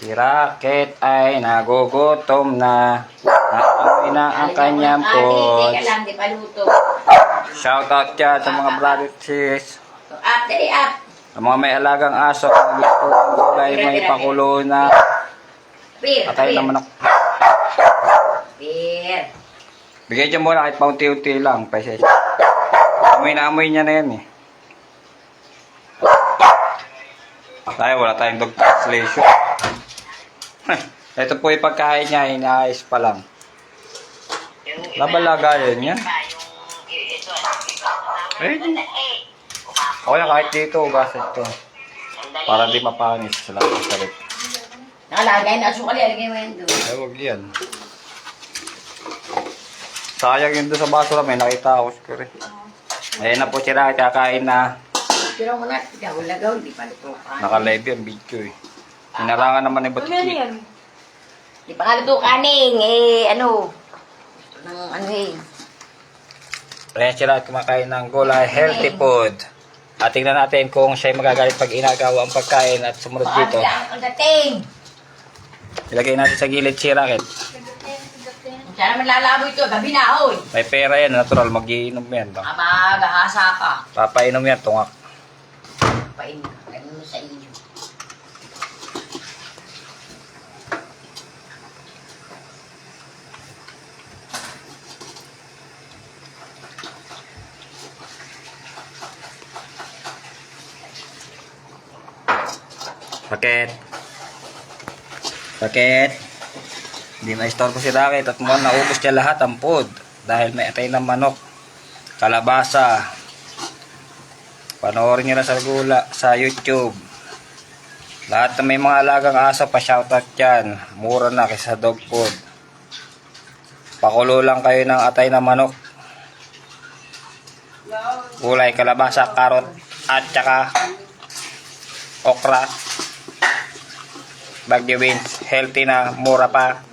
Si Rocket ay nagugutom na. Naamoy na ang kanyang Teka pods. lang, di pa luto. Shoutout dyan sa mga brother sis. Up, dali up. Sa mga may alagang aso, kung gusto ng gulay, may pakulo na. Beer, Patay beer. na manok. Beer. Bigay dyan muna kahit paunti-unti lang. Peses. Amoy na amoy niya na yan eh. Tayo, wala tayong dog translation. Ito po yung pagkain niya, inaayos pa lang. Labalaga yun yan. Eh, di. O kaya kahit dito, ugasan ito. Para di mapanis sa lahat ng salit. Nakalagay na asukal, ilagay mo yan doon. Ay, huwag yan. Sayang yun doon sa basura, may nakita ako siguro. eh. Ayan na po sila, kakain na. Pero mo na, lagaw-lagaw, di pa luto ka. Naka-live yung video eh. Hinarangan naman ni Batiki. Di pa nga luto kaning, eh, ano. Ng ano eh. Ayan sila kumakain ng gulay, healthy food. At tingnan natin kung siya'y magagalit pag inagawa ang pagkain at sumunod dito. Ang dating? Ilagay natin sa gilid si Rocket. Sana naman lalabo ito, gabi na, hoy. May pera yan, natural, magiinom yan. Baka magahasa ka. Papainom yan, tungak. Pain, ganun mo sa iyo. Rocket. Rocket. Hindi ma-istorbo si Rocket at mukhang naubos niya lahat ang food. Dahil may atay ng manok, kalabasa. Panoorin niyo na sa gula sa YouTube. Lahat na may mga alagang aso pa shoutout dyan. Mura na kaysa dog food. Pakulo lang kayo ng atay na manok. Gulay, kalabasa, karot, at saka okra. Bagyo beans, healthy na, mura pa.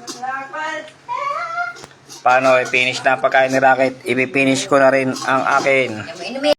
Paano, i-finish na ang pagkain ni Rocket. I-finish ko na rin ang akin.